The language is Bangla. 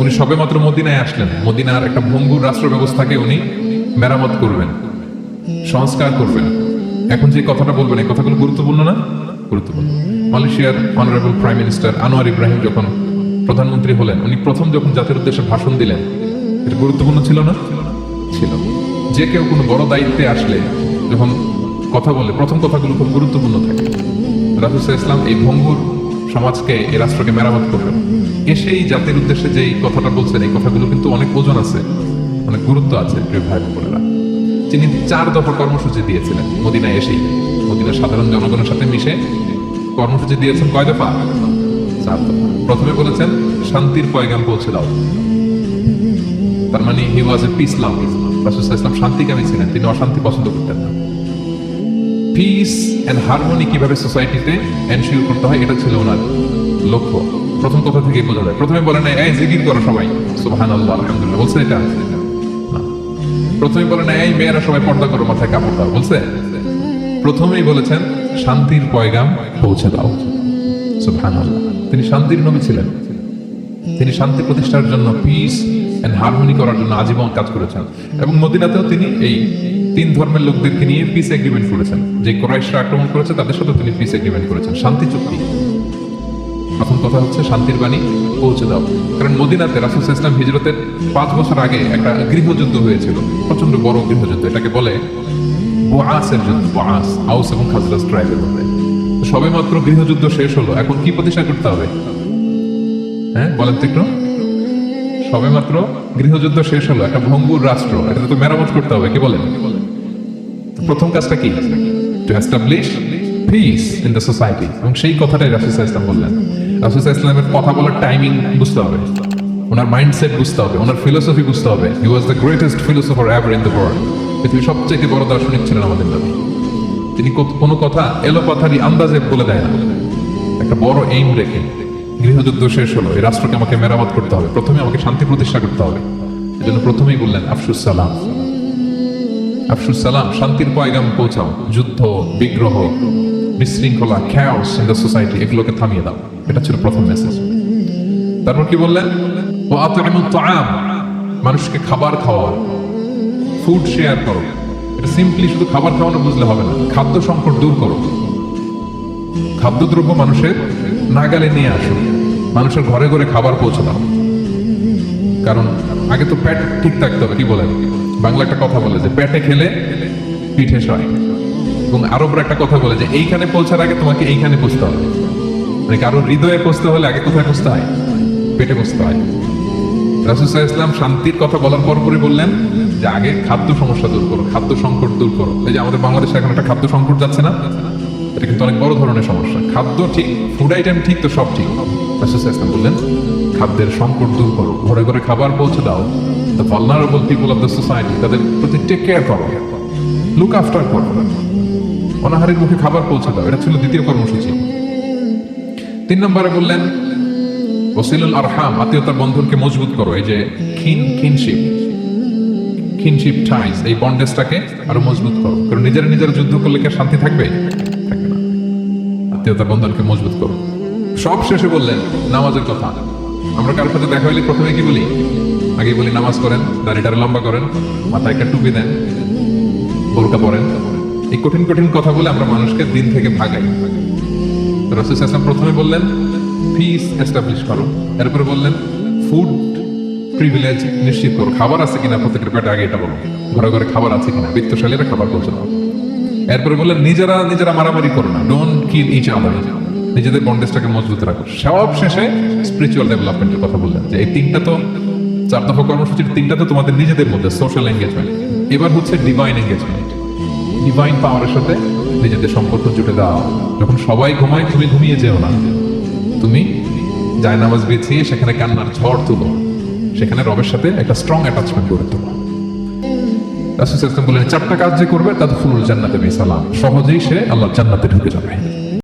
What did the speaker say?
উনি সবে মাত্র মদিনায় আসলেন। মদিনার একটা ভঙ্গুর রাষ্ট্র ব্যবস্থাকে উনি মেরামত করবেন, সংস্কার করবেন। এখন যে কথাটা বলবেন, এই কথাগুলো গুরুত্বপূর্ণ না? গুরুত্বপূর্ণ। মালয়েশিয়ার honourable prime minister Anwar Ibrahim যখন প্রধানমন্ত্রী হলেন, উনি প্রথম যখন জাতির উদ্দেশ্যে ভাষণ দিলেন, এটা গুরুত্বপূর্ণ ছিল না? ছিল। যে কেউ কোনো বড় দায়িত্বে আসলে, যখন কথা বলে, প্রথম কথাগুলো খুব গুরুত্বপূর্ণ থাকে। রাসুল ইসলাম এই ভঙ্গুর সমাজকে, এই রাষ্ট্রকে মেরামত করবেন। এসেই জাতির উদ্দেশ্যে যে এই কথাটা বলছেন, এই কথাগুলো কিন্তু অনেক ওজন আছে, অনেক গুরুত্ব আছে প্রিয় ভাই বোনেরা। তিনি চার দফা কর্মসূচি দিয়েছিলেন, মদিনায় এসেই। মদিনার সাধারণ জনগণের সাথে মিশে কর্মসূচি দিয়েছেন কয় দফা? চার দফা। প্রথমে বলেছেন, শান্তির পয়গাম পৌঁছে দাও। তার মানে হি ওয়াজ এ পিস লাভ রাসুল ইসলাম শান্তিকামী ছিলেন, তিনি অশান্তি পছন্দ করতেন না। পিস এন্ড হারমোনি কীভাবে সোসাইটিতে এনশিওর করতে হয়, এটা ছিল ওনার লক্ষ্য। প্রথম কথা থেকে বোঝা যায়। প্রথমে বলেন এই জিকির করো সবাই। সুবহান আল্লাহ আলহামদুলিল্লাহ। বলছে এটা? না। প্রথমে বলেন এই মেয়েরা সবাই পর্দা করো, মাথায় কাপড় দাও। বলছে? প্রথমেই বলেছেন, শান্তির পয়গাম পৌঁছে দাও। আল্লাহ তিনি শান্তির নবী ছিলেন। তিনি শান্তি প্রতিষ্ঠার জন্য পিস এন্ড হারমোনি করার জন্য আজীবন কাজ করেছেন। এবং মদিনাতেও তিনি এই তিন ধর্মের লোকদেরকে নিয়ে পিস এগ্রিমেন্ট করেছেন। যে কোরাইশরা আক্রমণ করেছে, তাদের সাথে তিনি পিস এগ্রিমেন্ট করেছেন। শান্তি চুক্তি। প্রথম কথা হচ্ছে শান্তির বাণী পৌঁছে দাও। কারণ মদিনাতে রাসুল ইসলাম হিজরতের পাঁচ বছর আগে একটা গৃহযুদ্ধ হয়েছিল প্রচণ্ড বড় গৃহযুদ্ধ। এটাকে বলে বোয়াসের যুদ্ধ বোয়াস হাউস এবং খাজরাস ট্রাইবের মধ্যে। সবে মাত্র গৃহযুদ্ধ শেষ হলো, এখন কি প্রতিষ্ঠা করতে হবে? হ্যাঁ বলেন তো একটু। সবে মাত্র গৃহযুদ্ধ শেষ হলো, একটা ভঙ্গুর রাষ্ট্র এটা তো মেরামত করতে হবে, কি বলেন? প্রথম কাজটা কি? To establish peace in the society এবং সেই কথাটাই রাসুসা ইসলাম বললেন। রাসুসা ইসলামের কথা বলার টাইমিং বুঝতে হবে। ওনার মাইন্ডসেট বুঝতে হবে, ওনার ফিলোসফি বুঝতে হবে। He was the greatest philosopher ever in the world পৃথিবীর সবচেয়ে বড় দার্শনিক ছিলেন আমাদের নবী। তিনি কোনো কথা এলো কথারই আন্দাজে বলে দেয় না। একটা বড় এইম রেখে গৃহযুদ্ধ শেষ হলো, এই রাষ্ট্রকে আমাকে মেরামত করতে হবে। প্রথমে আমাকে শান্তি প্রতিষ্ঠা করতে হবে। এজন্য প্রথমেই বললেন, আফসুস সালাম। আফসুস সালাম, শান্তির পয়গাম পৌঁছাও। যুদ্ধ, বিগ্রহ, বিশৃঙ্খলা খ্যাওস ইন দ্য সোসাইটি এগুলোকে থামিয়ে দাও। এটা ছিল প্রথম মেসেজ তারপর কি বললেন? ও আতরিমুত তাআম, মানুষকে খাবার খাওয়াও ফুড শেয়ার করো। এটা সিম্পলি শুধু খাবার খাওয়ানো বুঝলে হবে না, খাদ্য সংকট দূর করো। খাদ্যদ্রব্য মানুষের নাগালে নিয়ে আসুন মানুষের ঘরে ঘরে খাবার পৌঁছে দাও কারণ আগে তো পেট ঠিক থাকতে হবে, কি বলেন? বাংলা একটা কথা বলে যে, পেটে খেলে পিঠে সয়। এবং আরবরা একটা কথা বলে যে, এইখানে পৌঁছার আগে তোমাকে এইখানে পৌঁছতে হবে। মানে কারোর হৃদয়ে পৌঁছতে হলে আগে কোথায় পৌঁছতে হয়? পেটে পৌঁছতে হয়। রাসুসাহ ইসলাম শান্তির কথা বলার পরপরই বললেন যে আগে খাদ্য সমস্যা দূর করো, খাদ্য সংকট দূর করো। এই যে আমাদের বাংলাদেশে এখন একটা খাদ্য সংকট যাচ্ছে না? এটা কিন্তু অনেক বড় ধরনের সমস্যা। খাদ্য ঠিক ফুড আইটেম ঠিক তো সব ঠিক। রাসুসাহ ইসলাম বললেন, খাদ্যের সংকট দূর করো। ঘরে ঘরে খাবার পৌঁছে দাও। The vulnerable people of the society তাদের প্রতি টেক কেয়ার করো। লুক আফটার করো। অনাহারের মুখে খাবার পৌঁছে দাও। এটা ছিল দ্বিতীয় কর্মসূচি। তিন নম্বরে বললেন, ওসিলুল আরহাম, আত্মীয়তার বন্ধনকে মজবুত করো। এই যে খিন খিনশিপ খিনশিপ টাইস এই বন্ডেজটাকে আরও মজবুত করো। কারণ নিজেরা নিজেরা যুদ্ধ করলে কি শান্তি থাকবে? আত্মীয়তার বন্ধনকে মজবুত করো। সব শেষে বললেন, নামাজের কথা। আমরা কারোর সাথে দেখা হইলে প্রথমে কি বলি? আগে বলি, নামাজ করেন দাড়িটারে লম্বা করেন, মাথায় একটা টুপি দেন, বোরকা পরেন। এই কঠিন কঠিন কথা বলে আমরা মানুষকে দিন থেকে ভাগাই। রসুল আসলাম প্রথমে বললেন পিস এস্টাবলিশ করো। এরপরে বললেন ফুড প্রিভিলেজ নিশ্চিত করো। খাবার আছে কিনা প্রত্যেকের পেটে, আগে এটা বলো। ঘরে ঘরে খাবার আছে কিনা? বৃত্তশালীরা খাবার পৌঁছে দাও। এরপরে বললেন, নিজেরা নিজেরা মারামারি করো না। ডোন্ট কিল ইচ আদার নিজেদের বন্ডেজটাকে মজবুত রাখো। সব শেষে স্পিরিচুয়াল ডেভেলপমেন্টের কথা বললেন যে এই তিনটা তো, চার দফা কর্মসূচির তিনটা তো তোমাদের নিজেদের মধ্যে সোশ্যাল এঙ্গেজমেন্ট এবার হচ্ছে ডিভাইন এঙ্গেজমেন্ট ডিভাইন পাওয়ারের সাথে নিজেদের সম্পর্ক জুটে দাও। যখন সবাই ঘুমায়, তুমি ঘুমিয়ে যেও না। তুমি জায়নামাজ বেছিয়ে সেখানে কান্নার ঝড় তুলো। সেখানে রবের সাথে একটা স্ট্রং অ্যাটাচমেন্ট করে তোলো। রাসুল বললেন, চারটা কাজ যে করবে, তা ফুল জান্নাতে সালাম। সহজেই সে আল্লাহ জান্নাতে ঢুকে যাবে।